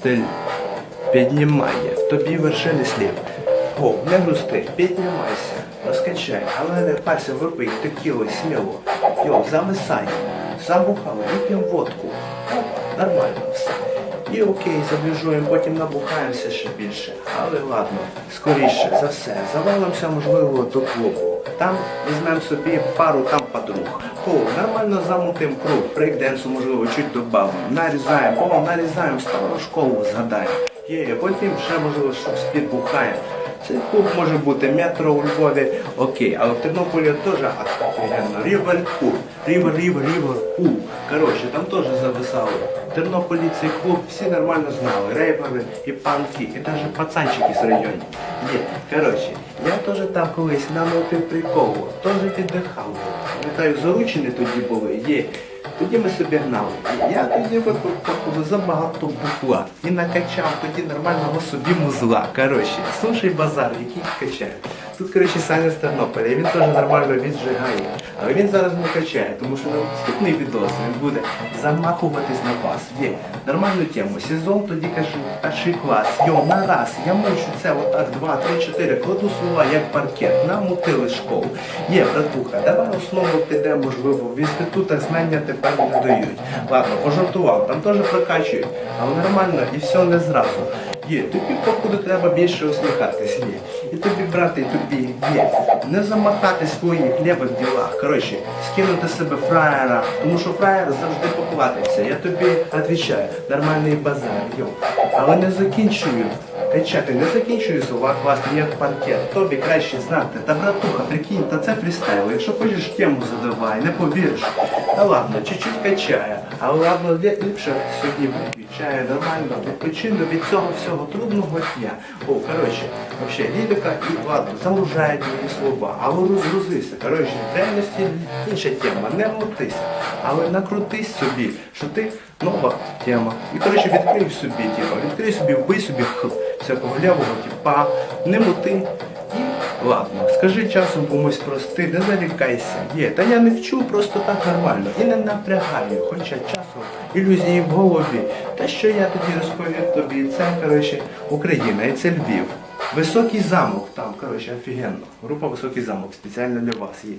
стиль піднімає, тобі вершини слів. О, не грусти, піднімайся, розкачай, але не пальцем випий текіло сміло. Йо, зависай, забухали, вип'ємо водку. Опа, нормально все. І окей, заблюжуємо, потім набухаємося ще більше. Але ладно, скоріше за все, завалимося, можливо, до клубу. Там візьмемо собі пару там подруг. О, нормально замутим круг, брейкденсу, можливо, чуть добавимо. Нарізаємо, о, нарізаємо, стару школу згадаємо. Є, потім ще, можливо, щось підбухаємо. Цей клуб може бути метро у Львові, окей, але в Тернополі теж офігенно. Ріверпул, Рівер, Рівер, Ріверпул. Коротше, там теж зависало. В Тернополі цей клуб всі нормально знали. Рейвери і панки, і навіть пацанчики з районів. Є, коротше, я теж там колись намовив приколу, теж віддихав. так заручені тоді були, є. Тоді ми собі гнали. Я тоді випив походу забагато бухла і накачав тоді нормального собі музла. Коротше, слушай базар, який качає. Тут, коротше, Саня з Тернополя, він теж нормально віджигає. Але він зараз не качає, тому що на наступний відос він буде замахуватись на вас. Є нормальну тему. Сезон тоді кажу, перший клас. Йо, на раз, я мучу це отак, два, три, чотири, кладу слова як паркет, намутили школу. Є, братуха, давай основу піде, можливо, в інститутах знання тепер не дають. Ладно, пожартував, там теж прокачують, але нормально і все не зразу. Є, тобі, походу, треба більше усміхатись, є. І тобі, брати, тобі є. Не замахати в своїх лівих ділах. Коротше, скинути себе фраєра, тому що фраєр завжди покладеться. Я тобі відповідаю, нормальний базар, йо. Але не закінчую. Качати, не закінчую слова класти як паркет. Тобі краще знати. Та братуха, прикинь, та це фрістайл. Якщо хочеш тему задавай, не повіриш. Та ладно, чуть-чуть качає. Але ладно, лі- ліпше сьогодні вип'ю чаю нормально, відпочину від цього всього трудного дня. О, коротше, взагалі, лірика і ладно, замужають мої слова, але розгрузися. Коротше, в реальності інша тема, не мотися. Але накрутись собі, що ти нова тема. І коротше відкрий собі, типа, відкрий собі, вбий собі х, всякого лявого, типа, не моти. І ладно, скажи часом комусь прости, не зарікайся. Є, та я не вчу, просто так нормально. І не напрягаю, хоча часом ілюзії в голові. Та що я тоді розповів тобі, це, коротше, Україна, і це Львів. Високий замок там, коротше, офігенно. Група Високий замок спеціально для вас. Є.